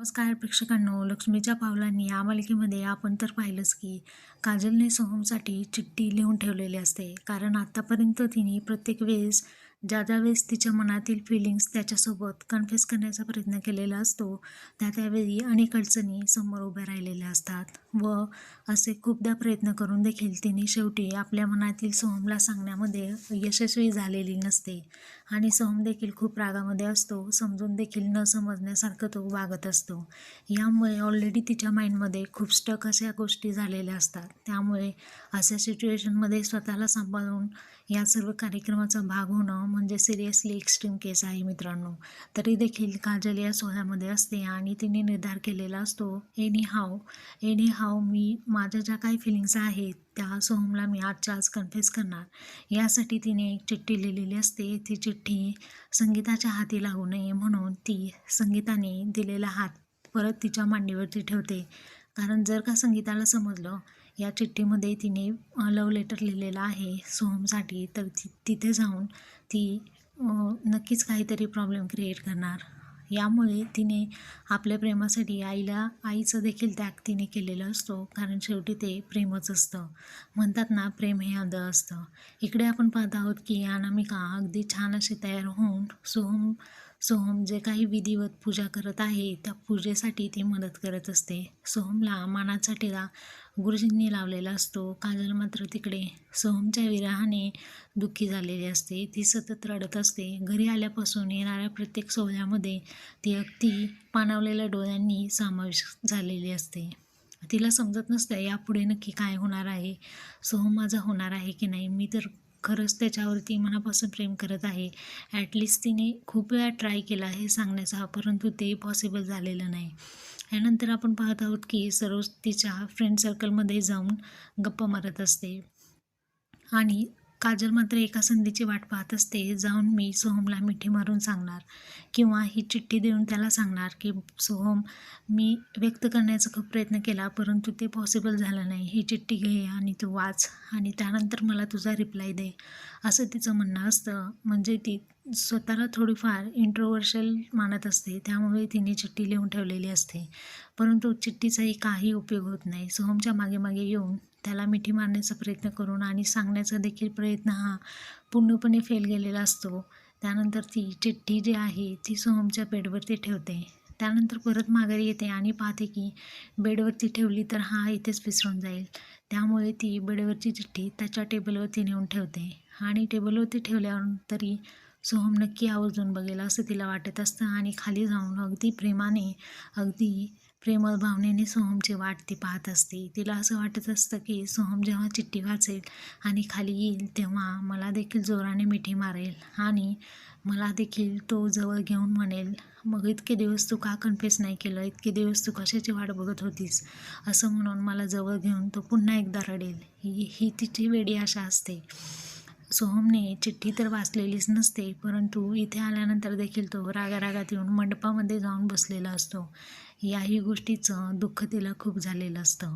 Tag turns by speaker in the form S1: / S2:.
S1: नमस्कार प्रेक्षकांनो लक्ष्मीच्या पावलांनी या मालिकेमध्ये आपण तर पाहिलंच की काजलने सोहमसाठी चिठ्ठी लिहून ठेवलेली असते. कारण आत्तापर्यंत तिने प्रत्येक वेळेस ज्या ज्या वेळेस तिच्या मनातील फिलिंग्स त्याच्यासोबत कन्फेस करण्याचा प्रयत्न केलेला असतो त्या त्यावेळी अनेक अडचणी समोर उभ्या राहिलेल्या असतात. व असे खूपदा प्रयत्न करून देखील तिने शेवटी आपल्या मनातील सोहमला सांगण्यामध्ये यशस्वी झालेली नसते. आणि सोहम देखील खूप रागामध्ये असतो समजून देखील न समजण्यासारखं तो वागत असतो. यामुळे ऑलरेडी तिच्या माइंडमध्ये खूप स्टक अशा गोष्टी झालेल्या असतात. त्यामुळे अशा सिच्युएशनमध्ये स्वतःला सांभाळून या सर्व कार्यक्रमाचा भाग होणं म्हणजे सिरियसली एक्स्ट्रीम केस आहे मित्रांनो. तरी देखील काजल या सोहळ्यामध्ये असते आणि तिने निर्धार केलेला असतो एनी हाव एनी हाव मी माझ्या ज्या काही फिलिंग्स आहेत त्या सोहमला मी आजच्या आज कन्फेस करणार. यासाठी तिने एक चिठ्ठी लिहिलेली असते. ती चिठ्ठी संगीताच्या हाती लागू नये म्हणून ती संगीताने दिलेला हात परत तिच्या मांडीवरती ठेवते. कारण जर का संगीताला समजलं या चिठ्ठीमध्ये तिने लव लेटर लिहिलेलं आहे सोहमसाठी. तर ती तिथे जाऊन ती नक्कीच काहीतरी प्रॉब्लेम क्रिएट करणार. यामुळे तिने आपल्या प्रेमासाठी आईला आईचं देखील त्याग तिने केलेला असतो. कारण शेवटी ते प्रेमच असतं. म्हणतात ना प्रेम हे अंध असतं. इकडे आपण पाहत आहोत की अनामिका अगदी छान अशी तयार होऊन सोहम सोहम जे काही विधिवत पूजा करत आहे त्या पूजेसाठी ती मदत करत असते. सोहमला मानाचा टिळा गुरुजींनी लावलेला असतो. काजल मात्र तिकडे सोहमच्या विरहाने दुःखी झालेली असते. ती सतत रडत असते. घरी आल्यापासून येणाऱ्या प्रत्येक सोहळ्यामध्ये ती अगदी पाणावलेल्या डोळ्यांनी समावेश झालेली असते. तिला समजत नसतं यापुढे नक्की काय होणार आहे? सोहम माझा होणार आहे की नाही? मी तर खरंच त्याच्यावरती मनापासून प्रेम करत आहे. ॲटलिस्ट तिने खूप वेळा ट्राय केला आहे सांगण्याचा परंतु ते पॉसिबल झालेलं नाही. यानंतर आपण पाहत आहोत की सरोज तिच्या फ्रेंड सर्कलमध्ये जाऊन गप्पा मारत असते. आणि काजल मात्र एका संधीची वाट पाहत असते. जाऊन मी सोहमला मिठी मारून सांगणार किंवा ही चिठ्ठी देऊन त्याला सांगणार की सोहम मी व्यक्त करण्याचा खूप प्रयत्न केला परंतु ते पॉसिबल झालं नाही. ही चिठ्ठी घे आणि तू वाच आणि त्यानंतर मला तुझा रिप्लाय दे. असं तिचं म्हणणं असतं. म्हणजे ती स्वतःला थोडीफार इंट्रोवर्शल मानत असते. त्यामुळे तिने चिठ्ठी लिहून ठेवलेली असते. परंतु चिठ्ठीचाही काही उपयोग होत नाही. सोहमच्या मागे मागे येऊन त्याला मिठी मारण्याचा प्रयत्न करून आणि सांगण्याचा देखील प्रयत्न हा पूर्णपणे फेल गेलेला असतो. त्यानंतर ती चिठ्ठी जी आहे ती सोहमच्या बेडवरती ठेवते. त्यानंतर परत माघारी येते आणि पाहते की बेडवरती ठेवली तर हा इथेच विसरून जाईल. त्यामुळे ती बेडवरची चिठ्ठी त्याच्या टेबलवरती नेऊन ठेवते. आणि टेबलवरती ठेवल्यावर तरी सोहम नक्की आवर्जून बघेल असं तिला वाटत असतं आणि खाली जाऊन अगदी प्रेमाने अगदी प्रेमळ भावनेने सोहमची वाट ती पाहत असते. तिला असं वाटत असतं की सोहम जेव्हा चिठ्ठी वाचेल आणि खाली येईल तेव्हा मला देखील जोराने मिठी मारेल आणि मला देखील तो जवळ घेऊन म्हणेल मग इतके दिवस तू का कन्फेस नाही केलं? इतके दिवस तू कशाची वाट बघत होतीस? असं म्हणून मला जवळ घेऊन तो पुन्हा एकदा रडेल. ही ही तिची वेडी आशा असते. सोहमने चिठ्ठी तर वाचलेलीच नसते परंतु इथे आल्यानंतर देखील तो रागारागात येऊन मंडपामध्ये जाऊन बसलेला असतो. याही गोष्टीचं दुःख तिला खूप झालेलं असतं.